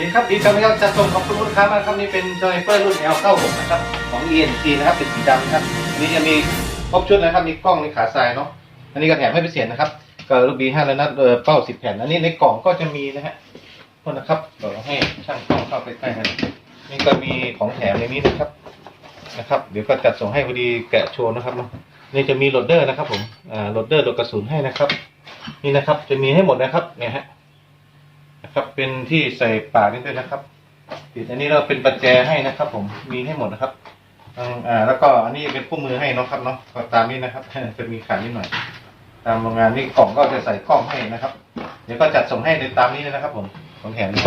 ดีครับดีครับนะครับจะส่งขอบคุณลูกค้ามากครับนี่เป็นจอยเปอร์รุ่น L96 นะครับของ ENC นะครับเป็นสีดำนะครับนนี้จะมีครบชุดนะครับมีกล้องมีขาทรายเนาะอันนี้ก็แถมให้พิเศษนะครับก็ลูกบีห้าแล้วนัดเออเป้าสิบแผ่นอันนี้ในกล่องก็จะมีนะฮะโทษนะครับเดี๋ยวให้ช่างกล้องเข้าไปใกล้ๆนะนี่ก็มีของแถมในนี้นะครับนะครับเดี๋ยวก็จัดส่งให้พอดีแกะโชว์นะครับเนาะนี่จะมีโหลดเดอร์นะครับผมอ่าโหลดเดอร์โหลดกระสุนให้นะครับ นี่นะครับจะมีให้หมดนะครับเนี่ยฮะ นะครับ เป็นที่ใส่ปากนี่ด้วยนะครับ ติดอันนี้เราเป็นประแจให้นะครับ ผมมีให้หมดนะครับอ่า แล้วก็อันนี้เป็นคู่มือให้นะครับเนาะก็ตามนี้นะครับจะมีขาดนิดหน่อย ตามโรงงานนี่กล่องก็จะใส่กล้องให้นะครับ เดี๋ยวก็จัดส่งให้ในตามนี้เลยนะครับ ผมของแถมนะ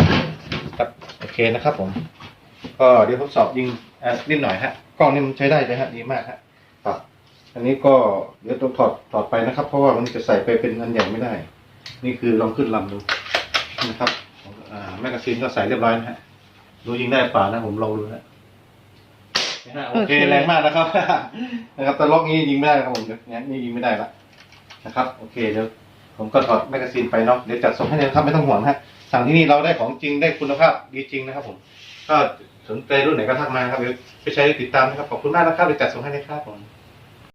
ครับโอเคนะครับ ผม ก็เดี๋ยวทดสอบยิงนิดหน่อยฮะกล้องนี่มันใช้ได้เลยฮะดีมากฮะครับ อันนี้ก็เดี๋ยวต้องถอดถอดไปนะครับ เพราะว่ามันจะใส่ไปเป็นอันใหญ่ไม่ได้ นี่คือลองขึ้นลำดู นะครับอ่าแมกกาซีนก็ใส่เรียบร้อยนะฮะดูยิงได้ป่านะ ผมลองดูนะนะฮะโอเคโอเคแรงมากนะครับ นะครับแต่ล็อกนี้ยิงไม่ได้นะครับผมเนี่ยนี่ยิงไม่ได้ละนะครับ โอเคเดี๋ยวผมก็ถอดแมกกาซีนไปเนาะเดี๋ยวจัดส่งให้เลยนะครับไม่ต้องห่วงนะฮะสั่งที่นี่เราได้ของจริงได้คุณภาพดีจริงนะครับผม ก็สนใจรุ่นไหนก็ทักมาครับเดี๋ยวไปใช้ติดตามนะครับขอบคุณมากนะครับเดี๋ยวจัดส่งให้เลยครับผม